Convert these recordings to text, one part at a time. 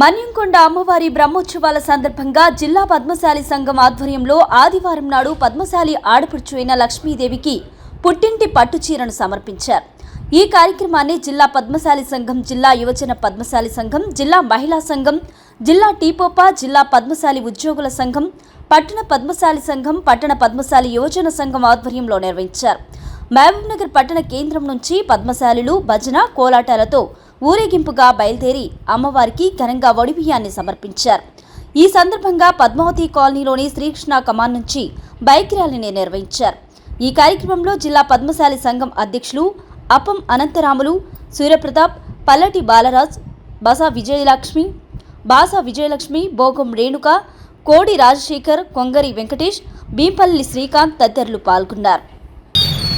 మన్యంకొండ అమ్మవారి బ్రహ్మోత్సవాల సందర్భంగా జిల్లా పద్మశాలి సంఘం ఆధ్వర్యంలో ఆదివారం నాడు పద్మశాలి ఆడపడుచు అయిన లక్ష్మీదేవికి పుట్టింటి పట్టు చీరను సమర్పించారు. ఈ కార్యక్రమాన్ని జిల్లా పద్మశాలి సంఘం జిల్లా యువజన పద్మశాలి సంఘం జిల్లా మహిళా సంఘం జిల్లా టీపోపా జిల్లా పద్మశాలి ఉద్యోగుల సంఘం పట్టణ పద్మశాలి సంఘం పట్టణ పద్మశాలి యువజన సంఘం ఆధ్వర్యంలో నిర్వహించారు. మహబూబ్నగర్ పట్టణ కేంద్రం నుంచి పద్మశాలులు భజన కోలాటాలతో ఊరేగింపుగా బయలుదేరి అమ్మవారికి ఘనంగా వడిబియ్యాన్ని సమర్పించారు. ఈ సందర్భంగా పద్మావతి కాలనీలోని శ్రీకృష్ణ కమాన్ నుంచి బైక్ ర్యాలీని నిర్వహించారు. ఈ కార్యక్రమంలో జిల్లా పద్మశాలి సంఘం అధ్యక్షులు అపం అనంతరాములు సూర్యప్రతాప్ పల్లటి బాలరాజ్ బసా విజయలక్ష్మి బాసా విజయలక్ష్మి బోగం రేణుక కోడి రాజశేఖర్ కొంగరి వెంకటేష్ బీంపల్లి శ్రీకాంత్ తదితరులు పాల్గొన్నారు.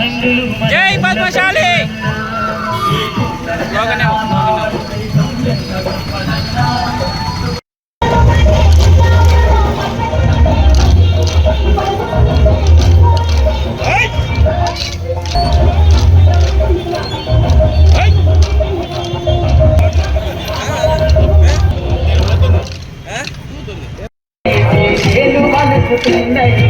જય પદ્મશાલી લોગન આવો Thank you.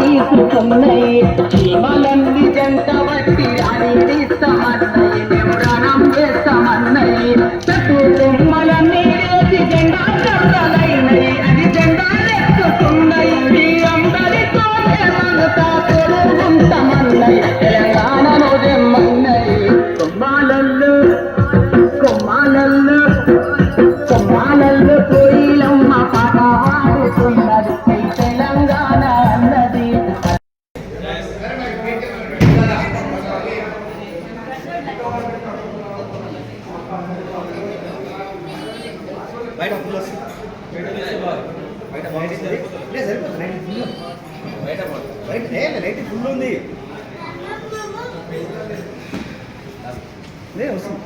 తీసుకున్నాయి చీమలన్నీ జంట బట్టి అని తీస్తామన్నాయి బయట ఫుల్ వస్తుంది. బయట బయట సరిపోతుంది. లైట్ ఫుల్ బయట బయట లేదు లైట్ ఫుల్ ఉంది. లేదు వస్తుంది.